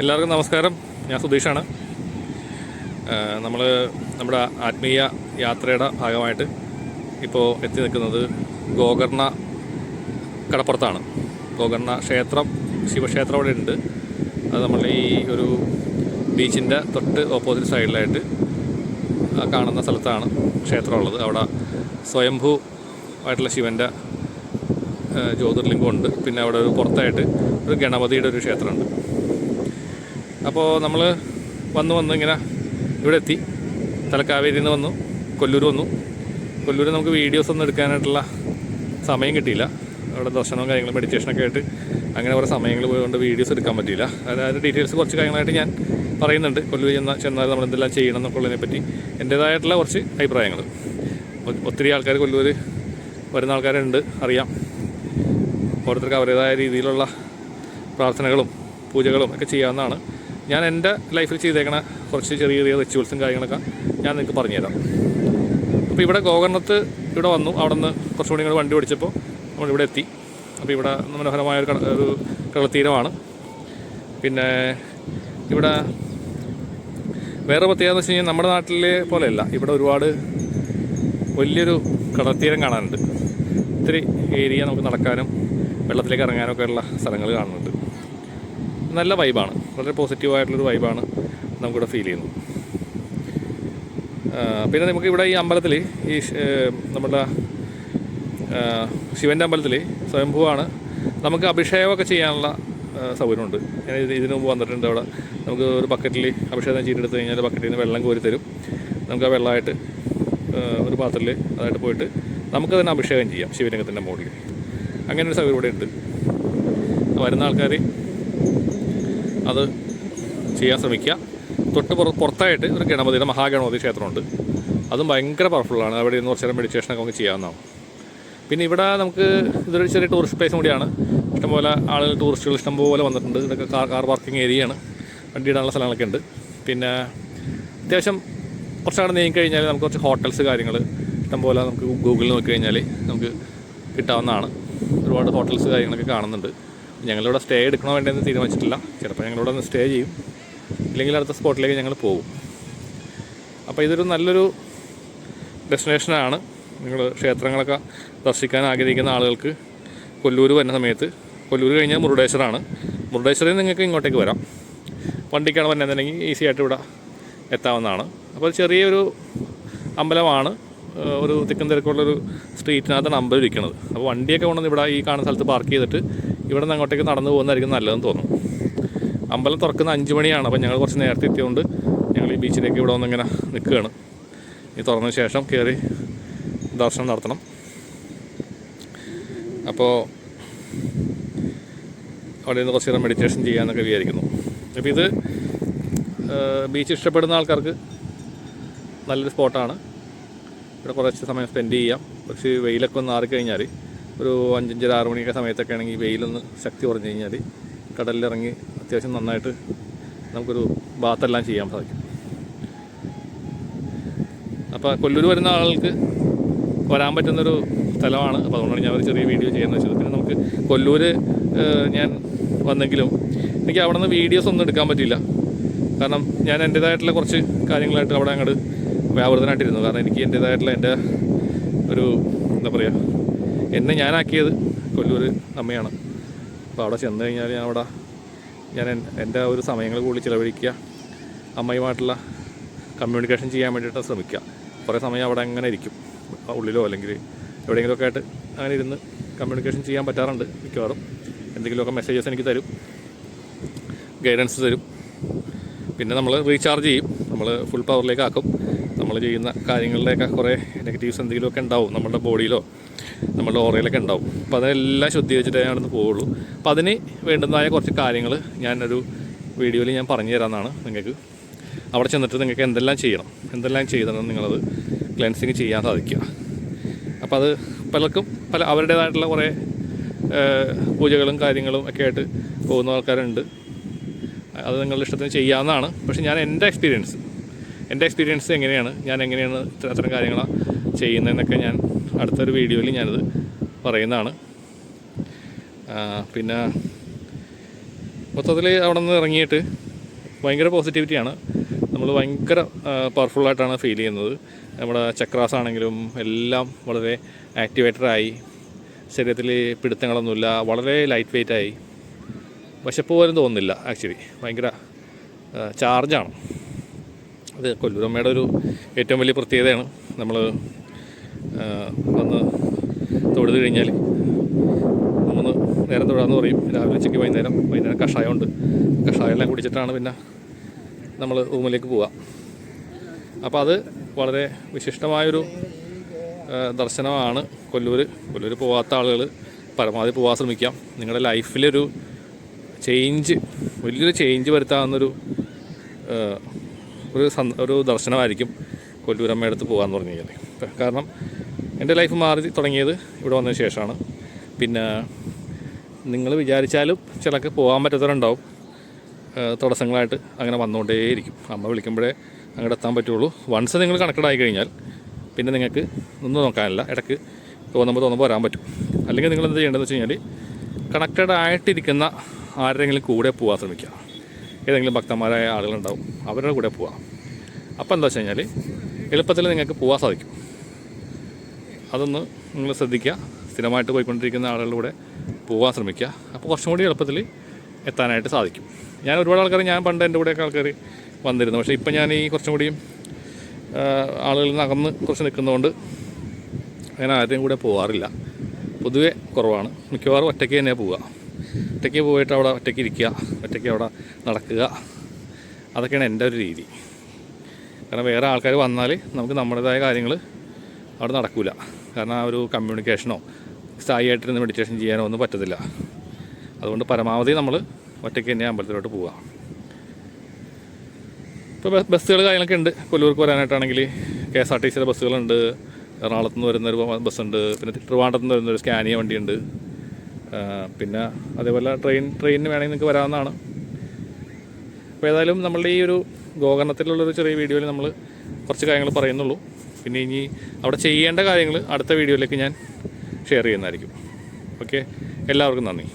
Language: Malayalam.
എല്ലാവർക്കും നമസ്കാരം. ഞാൻ സുധീഷാണ്. നമ്മൾ നമ്മുടെ ആത്മീയ യാത്രയുടെ ഭാഗമായിട്ട് ഇപ്പോൾ എത്തി നിൽക്കുന്നത് ഗോകർണ കടപ്പുറത്താണ്. ഗോകർണ ക്ഷേത്രം ശിവക്ഷേത്രം അവിടെ ഉണ്ട്. അത് നമ്മൾ ഈ ഒരു ബീച്ചിന്റെ തൊട്ട് ഓപ്പോസിറ്റ് സൈഡിലായിട്ട് കാണുന്ന സ്ഥലത്താണ് ക്ഷേത്രമുള്ളത്. അവിടെ സ്വയംഭൂ ആയിട്ടുള്ള ശിവന്റെ ജ്യോതിർലിംഗമുണ്ട് പിന്നെ അവിടെ ഒരു പുറത്തായിട്ട് ഒരു ഗണപതിയുടെ ഒരു ക്ഷേത്രമുണ്ട്. അപ്പോൾ നമ്മൾ വന്ന് വന്ന് ഇങ്ങനെ ഇവിടെ എത്തി. തലക്കാവേരിയിൽ നിന്ന് വന്നു. കൊല്ലൂർ വന്നു. കൊല്ലൂർ നമുക്ക് വീഡിയോസ് ഒന്നും എടുക്കാനായിട്ടുള്ള സമയം കിട്ടിയില്ല. അവിടെ ദർശനവും കാര്യങ്ങളും മെഡിറ്റേഷനൊക്കെ ആയിട്ട് അങ്ങനെ കുറേ സമയങ്ങൾ പോയതുകൊണ്ട് വീഡിയോസ് എടുക്കാൻ പറ്റിയില്ല. അതായത് ഡീറ്റെയിൽസ് കുറച്ച് കാര്യങ്ങളായിട്ട് ഞാൻ പറയുന്നുണ്ട്. കൊല്ലൂർ ചെന്ന ചെന്നാൽ നമ്മൾ എന്തെല്ലാം ചെയ്യണം എന്നൊക്കെ പറ്റി എന്റേതായിട്ടുള്ള കുറച്ച് അഭിപ്രായങ്ങൾ. ഒത്തിരി ആൾക്കാർ കൊല്ലൂർ വരുന്ന ആൾക്കാരുണ്ട് അറിയാം. ഓരോരുത്തർക്ക് അവരുടേതായ രീതിയിലുള്ള പ്രാർത്ഥനകളും പൂജകളും ഒക്കെ ചെയ്യാവുന്നതാണ്. ഞാൻ എന്റെ ലൈഫിൽ ചെയ്തേക്കണ കുറച്ച് ചെറിയ ചെറിയ റിച്വൽസും കാര്യങ്ങളൊക്കെ ഞാൻ നിങ്ങൾക്ക് പറഞ്ഞുതരാം. അപ്പോൾ ഇവിടെ ഗോകർണത്ത് ഇവിടെ വന്നു. അവിടെ നിന്ന് കുറച്ചുകൂടി കൂടി വണ്ടി ഓടിച്ചപ്പോൾ നമ്മളിവിടെ എത്തി. അപ്പോൾ ഇവിടെ മനോഹരമായ ഒരു ഒരു കടൽത്തീരമാണ്. പിന്നെ ഇവിടെ വേറെ പ്രത്യേകത വെച്ച് കഴിഞ്ഞാൽ നമ്മുടെ നാട്ടിലെ പോലെയല്ല. ഇവിടെ ഒരുപാട് വലിയൊരു കടൽത്തീരം കാണാനുണ്ട്. ഒത്തിരി ഏരിയ നമുക്ക് നടക്കാനും വെള്ളത്തിലേക്ക് ഇറങ്ങാനൊക്കെ ഉള്ള സ്ഥലങ്ങൾ കാണുന്നുണ്ട്. നല്ല വൈബാണ് വളരെ പോസിറ്റീവായിട്ടുള്ളൊരു വൈബാണ് നമുക്കിവിടെ ഫീൽ ചെയ്യുന്നത്. പിന്നെ നമുക്ക് ഇവിടെ ഈ അമ്പലത്തിൽ ഈ നമ്മുടെ ശിവന്റെ അമ്പലത്തിൽ സ്വയംഭൂവാണ്. നമുക്ക് അഭിഷേകമൊക്കെ ചെയ്യാനുള്ള സൗകര്യമുണ്ട്. ഞാൻ ഇത് ഇതിനു മുമ്പ് വന്നിട്ടുണ്ട് അവിടെ. നമുക്ക് ഒരു ബക്കറ്റിൽ അഭിഷേകം ചെയ്തെടുത്ത് കഴിഞ്ഞാൽ ബക്കറ്റിൽ നിന്ന് വെള്ളം കോരി തരും. നമുക്ക് ആ വെള്ളമായിട്ട് ഒരു പാത്രത്തിൽ അതായിട്ട് പോയിട്ട് നമുക്ക് തന്നെ അഭിഷേകം ചെയ്യാം ശിവലിംഗത്തിന്റെ മുകളിൽ അങ്ങനെ ഒരു സൗകര്യം ഇവിടെ ഉണ്ട് വരുന്ന ആൾക്കാർ അത് ചെയ്യാൻ ശ്രമിക്കുക. തൊട്ട് പുറ പുറത്തായിട്ട് ഒരു ഗണപതി മഹാഗണപതി ക്ഷേത്രമുണ്ട്. അതും ഭയങ്കര പവർഫുള്ളാണ് അവിടെ ഇരുന്ന് കുറച്ച് നേരം മെഡിറ്റേഷനൊക്കെ നമുക്ക് ചെയ്യാവുന്നതാണ്. പിന്നെ ഇവിടെ നമുക്ക് ഇതൊരു ചെറിയ ടൂറിസ്റ്റ് പ്ലേസും കൂടിയാണ്. ഇഷ്ടംപോലെ ആളുകൾ ടൂറിസ്റ്റുകൾ ഇഷ്ടംപോലെ വന്നിട്ടുണ്ട്. ഇതൊക്കെ കാർ കാർ പാർക്കിംഗ് ഏരിയയാണ് വണ്ടി ഇടാനുള്ള സ്ഥലങ്ങളൊക്കെ ഉണ്ട്. പിന്നെ അത്യാവശ്യം കുറച്ചവിടെ നീങ്ങി കഴിഞ്ഞാൽ നമുക്ക് കുറച്ച് ഹോട്ടൽസ് കാര്യങ്ങൾ ഇഷ്ടംപോലെ നമുക്ക് ഗൂഗിളിൽ നോക്കി കഴിഞ്ഞാൽ നമുക്ക് കിട്ടാവുന്നതാണ്. ഒരുപാട് ഹോട്ടൽസ് കാര്യങ്ങളൊക്കെ കാണുന്നുണ്ട്. ഞങ്ങളിവിടെ സ്റ്റേ എടുക്കണോ വേണ്ടതെന്ന് തീരുമാനിച്ചിട്ടില്ല. ചിലപ്പോൾ ഞങ്ങളിവിടെ ഒന്ന് സ്റ്റേ ചെയ്യും. ഇല്ലെങ്കിൽ അടുത്ത സ്പോട്ടിലേക്ക് ഞങ്ങൾ പോകും. അപ്പോൾ ഇതൊരു നല്ലൊരു ഡെസ്റ്റിനേഷനാണ് നിങ്ങൾ ക്ഷേത്രങ്ങളൊക്കെ ദർശിക്കാൻ ആഗ്രഹിക്കുന്ന ആളുകൾക്ക് കൊല്ലൂർ വരുന്ന സമയത്ത്. കൊല്ലൂർ കഴിഞ്ഞാൽ മുരുടേശ്വറാണ് മുരുടേശ്വറിൽ നിന്ന് നിങ്ങൾക്ക് ഇങ്ങോട്ടേക്ക് വരാം. വണ്ടിക്കാണ് വരുന്നതെന്നുണ്ടെങ്കിൽ ഈസി ആയിട്ട് ഇവിടെ എത്താവുന്നതാണ്. അപ്പോൾ ചെറിയൊരു അമ്പലമാണ്. ഒരു തിക്കും തിരക്കുള്ളൊരു സ്ട്രീറ്റിനകത്താണ് അമ്പലം ഇരിക്കുന്നത്. അപ്പോൾ വണ്ടിയൊക്കെ കൊണ്ടുവന്ന് ഇവിടെ ഈ കാണുന്ന സ്ഥലത്ത് പാർക്ക് ചെയ്തിട്ട് ഇവിടെ നിന്ന് അങ്ങോട്ടേക്ക് നടന്നു പോകുന്നതായിരിക്കും നല്ലതെന്ന് തോന്നുന്നു. അമ്പലം തുറക്കുന്ന അഞ്ച് മണിയാണ്. അപ്പോൾ ഞങ്ങൾ കുറച്ച് നേരത്തെ എത്തിയതുകൊണ്ട് ഞങ്ങൾ ഈ ബീച്ചിലേക്ക് ഇവിടെ വന്ന് ഇങ്ങനെ നിൽക്കുകയാണ്. ഈ തുറന്ന ശേഷം കയറി ദർശനം നടത്തണം. അപ്പോൾ അവിടെ നിന്ന് കുറച്ച് നേരം മെഡിറ്റേഷൻ ചെയ്യാമെന്നൊക്കെ വിചാരിക്കുന്നു. അപ്പോൾ ഇത് ബീച്ച് ഇഷ്ടപ്പെടുന്ന ആൾക്കാർക്ക് നല്ലൊരു സ്പോട്ടാണ്. ഇവിടെ കുറച്ച് സമയം സ്പെൻഡ് ചെയ്യാം. പക്ഷേ വെയിലൊക്കെ ഒന്ന് മാറിക്കഴിഞ്ഞാൽ ഒരു അഞ്ചഞ്ചര ആറ് മണിയൊക്കെ സമയത്തൊക്കെ ആണെങ്കിൽ വെയിലൊന്ന് ശക്തി കുറഞ്ഞു കഴിഞ്ഞാൽ കടലിലിറങ്ങി അത്യാവശ്യം നന്നായിട്ട് നമുക്കൊരു ബാത്തെല്ലാം ചെയ്യാൻ സാധിക്കും. അപ്പോൾ കൊല്ലൂർ വരുന്ന ആളുകൾക്ക് വരാൻ പറ്റുന്നൊരു സ്ഥലമാണ്. അപ്പോൾ അതുകൊണ്ടാണ് ഞാൻ ഒരു ചെറിയ വീഡിയോ ചെയ്യാന്ന് വെച്ചത്. പിന്നെ നമുക്ക് കൊല്ലൂർ ഞാൻ വന്നെങ്കിലും എനിക്ക് അവിടെ നിന്ന് വീഡിയോസ് ഒന്നും എടുക്കാൻ പറ്റില്ല കാരണം ഞാൻ എന്റേതായിട്ടുള്ള കുറച്ച് കാര്യങ്ങളായിട്ട് അവിടെ അങ്ങോട്ട് വ്യാപൃതനായിട്ടിരുന്നു. കാരണം എനിക്ക് എന്റേതായിട്ടുള്ള എന്റെ ഒരു എന്താ പറയുക എന്നെ ഞാനാക്കിയത് കൊല്ലൂർ അമ്മയാണ്. അപ്പോൾ അവിടെ ചെന്ന് കഴിഞ്ഞാൽ ഞാൻ അവിടെ ഞാൻ എൻ- എന്റെ ഒരു സമയങ്ങൾ കൂടി ചിലവഴിക്കുക അമ്മയുമായിട്ടുള്ള കമ്മ്യൂണിക്കേഷൻ ചെയ്യാൻ വേണ്ടിയിട്ട് ശ്രമിക്കുക. കുറേ സമയം അവിടെ അങ്ങനെ ഇരിക്കും. ഉള്ളിലോ അല്ലെങ്കിൽ എവിടെയെങ്കിലുമൊക്കെ ആയിട്ട് അങ്ങനെ ഇരുന്ന് കമ്മ്യൂണിക്കേഷൻ ചെയ്യാൻ പറ്റാറുണ്ട് മിക്കവാറും. എന്തെങ്കിലുമൊക്കെ മെസ്സേജസ് എനിക്ക് തരും. ഗൈഡൻസ് തരും. പിന്നെ നമ്മൾ റീചാർജ് ചെയ്യും. നമ്മൾ ഫുൾ പവറിലേക്ക് ആക്കും. നമ്മൾ ചെയ്യുന്ന കാര്യങ്ങളിലേക്ക് കുറേ നെഗറ്റീവ്സ് എന്തെങ്കിലുമൊക്കെ ഉണ്ടാവും നമ്മുടെ ബോഡിയിലോ നമ്മുടെ ഓറയിലൊക്കെ ഉണ്ടാവും. അപ്പോൾ അതിനെല്ലാം ശുദ്ധീകരിച്ചിട്ടേ ഞാനൊന്ന് പോവുള്ളൂ. അപ്പോൾ അതിന് വേണ്ടുന്നതായ കുറച്ച് കാര്യങ്ങൾ ഞാനൊരു വീഡിയോയിൽ ഞാൻ പറഞ്ഞു തരാമെന്നാണ് നിങ്ങൾക്ക്. അവിടെ ചെന്നിട്ട് നിങ്ങൾക്ക് എന്തെല്ലാം ചെയ്യണം എന്തെല്ലാം ചെയ്തണം നിങ്ങളത് ക്ലെൻസിങ് ചെയ്യാൻ സാധിക്കുക. അപ്പോൾ അത് പലർക്കും പല അവരുടേതായിട്ടുള്ള കുറേ പൂജകളും കാര്യങ്ങളും ഒക്കെ ആയിട്ട് പോകുന്ന ആൾക്കാരുണ്ട്. അത് നിങ്ങളുടെ ഇഷ്ടത്തിന് ചെയ്യാവുന്നതാണ്. പക്ഷേ ഞാൻ എന്റെ എക്സ്പീരിയൻസ് എന്റെ എക്സ്പീരിയൻസ് എങ്ങനെയാണ്? ഞാൻ എങ്ങനെയാണ് ഇത്ര- അത്തരം കാര്യങ്ങൾ ചെയ്യുന്നതെന്നൊക്കെ ഞാൻ അടുത്തൊരു വീഡിയോയിൽ ഞാനത് പറയുന്നതാണ്. പിന്നെ മൊത്തത്തിൽ അവിടെ നിന്ന് ഇറങ്ങിയിട്ട് ഭയങ്കര പോസിറ്റിവിറ്റിയാണ് നമ്മൾ ഭയങ്കര പവർഫുള്ളായിട്ടാണ് ഫീൽ ചെയ്യുന്നത്. നമ്മുടെ ചക്രാസ് ആണെങ്കിലും എല്ലാം വളരെ ആക്ടിവേറ്റഡായി ശരീരത്തിൽ പിടുത്തങ്ങളൊന്നുമില്ല. വളരെ ലൈറ്റ് വെയ്റ്റായി വിശപ്പ് പോലും തോന്നുന്നില്ല ആക്ച്വലി ഭയങ്കര ചാർജാണ് അത് കൊല്ലൂരമ്മയുടെ ഒരു ഏറ്റവും വലിയ പ്രത്യേകതയാണ്. നമ്മൾ വന്ന് തൊഴുത് കഴിഞ്ഞാൽ മൂന്ന് നേരം തൊഴാന്ന് പറയും. രാവിലെ ഉച്ചയ്ക്ക് വൈകുന്നേരം വൈകുന്നേരം കഷായമുണ്ട്. കഷായം എല്ലാം കുടിച്ചിട്ടാണ് പിന്നെ നമ്മൾ റൂമിലേക്ക് പോവുക അപ്പോൾ അത് വളരെ വിശിഷ്ടമായൊരു ദർശനമാണ് കൊല്ലൂർ കൊല്ലൂർ പോവാത്ത ആളുകൾ പരമാവധി പോകാൻ ശ്രമിക്കാം. നിങ്ങളുടെ ലൈഫിലൊരു ചേഞ്ച് വലിയൊരു ചേഞ്ച് വരുത്താവുന്നൊരു ഒരു ഒരു ദർശനമായിരിക്കും കൊല്ലൂരമ്മയുടെ അടുത്ത് പോകാമെന്ന് പറഞ്ഞു കഴിഞ്ഞാൽ കാരണം എന്റെ ലൈഫ് മാറി തുടങ്ങിയത് ഇവിടെ വന്നതിന് ശേഷമാണ്. പിന്നെ നിങ്ങൾ വിചാരിച്ചാലും ചിലക്ക് പോകാൻ പറ്റാത്തവരുണ്ടാവും. തടസ്സങ്ങളായിട്ട് അങ്ങനെ വന്നുകൊണ്ടേയിരിക്കും. അമ്മ വിളിക്കുമ്പോഴേ അങ്ങോട്ട് എത്താൻ പറ്റുള്ളൂ. വൺസ് നിങ്ങൾ കണക്റ്റഡായി കഴിഞ്ഞാൽ പിന്നെ നിങ്ങൾക്ക് ഒന്നും നോക്കാനില്ല. ഇടയ്ക്ക് തോന്നുമ്പോൾ തോന്നുമ്പോൾ വരാൻ പറ്റും. അല്ലെങ്കിൽ നിങ്ങൾ എന്ത് ചെയ്യേണ്ടതെന്ന് വെച്ച് കഴിഞ്ഞാൽ കണക്റ്റഡ് ആയിട്ടിരിക്കുന്ന ആരുടെങ്കിലും കൂടെ പോകാൻ ശ്രമിക്കുക. ഏതെങ്കിലും ഭക്തന്മാരായ ആളുകളുണ്ടാവും അവരുടെ കൂടെ പോവാം. അപ്പോൾ എന്താ വെച്ച് കഴിഞ്ഞാൽ എളുപ്പത്തിൽ നിങ്ങൾക്ക് പോകാൻ സാധിക്കും. അതൊന്ന് നിങ്ങൾ ശ്രദ്ധിക്കുക സ്ഥിരമായിട്ട് പോയിക്കൊണ്ടിരിക്കുന്ന ആളുകളുടെ കൂടെ പോകാൻ ശ്രമിക്കുക. അപ്പോൾ കുറച്ചും കൂടി എളുപ്പത്തിൽ എത്താനായിട്ട് സാധിക്കും. ഞാൻ ഒരുപാട് ആൾക്കാർ ഞാൻ പണ്ട് എന്റെ കൂടെയൊക്കെ ആൾക്കാർ വന്നിരുന്നു. പക്ഷേ ഇപ്പം ഞാൻ ഈ കുറച്ചും കൂടിയും ആളുകളിൽ നിന്ന് അകന്ന് കുറച്ച് നിൽക്കുന്നതുകൊണ്ട് അങ്ങനെ ആരുടെയും കൂടെ പോകാറില്ല പൊതുവെ കുറവാണ്. മിക്കവാറും ഒറ്റയ്ക്ക് തന്നെ പോവുക. ഒറ്റയ്ക്ക് പോയിട്ട് അവിടെ ഒറ്റയ്ക്ക് ഇരിക്കുക ഒറ്റയ്ക്ക് അവിടെ നടക്കുക. അതൊക്കെയാണ് എന്റെ ഒരു രീതി. കാരണം വേറെ ആൾക്കാർ വന്നാൽ നമുക്ക് നമ്മുടേതായ കാര്യങ്ങൾ അവിടെ നടക്കില്ല കാരണം ആ ഒരു കമ്മ്യൂണിക്കേഷനോ സ്ഥായിയായിട്ടിരുന്ന് മെഡിറ്റേഷൻ ചെയ്യാനോ ഒന്നും പറ്റത്തില്ല. അതുകൊണ്ട് പരമാവധി നമ്മൾ ഒറ്റയ്ക്ക് തന്നെ അമ്പലത്തിലോട്ട് പോവുക. ഇപ്പോൾ ബസ്സുകൾ കാര്യങ്ങളൊക്കെ ഉണ്ട്. കൊല്ലൂർക്ക് വരാനായിട്ടാണെങ്കിൽ കെ എസ് ആർ ടി സിയുടെ ബസ്സുകളുണ്ട്. എറണാകുളത്ത് നിന്ന് വരുന്നൊരു ബസ്സുണ്ട്. പിന്നെ ട്രിവാണ്ടത്ത് നിന്ന് വരുന്നൊരു സ്കാനിയ വണ്ടിയുണ്ട്. പിന്നെ അതേപോലെ ട്രെയിൻ ട്രെയിനിന് വേണമെങ്കിൽ നിങ്ങൾക്ക് വരാവുന്നതാണ്. അപ്പോൾ ഏതായാലും നമ്മളുടെ ഈ ഒരു ഗോകർണത്തിലുള്ളൊരു ചെറിയ വീഡിയോയിൽ നമ്മൾ കുറച്ച് കാര്യങ്ങൾ പറയുന്നുള്ളൂ. പിന്നെ ഇനി അവിടെ ചെയ്യേണ്ട കാര്യങ്ങൾ അടുത്ത വീഡിയോയിലേക്ക് ഞാൻ ഷെയർ ചെയ്യുന്നതായിരിക്കും. ഓക്കെ എല്ലാവർക്കും നന്ദി.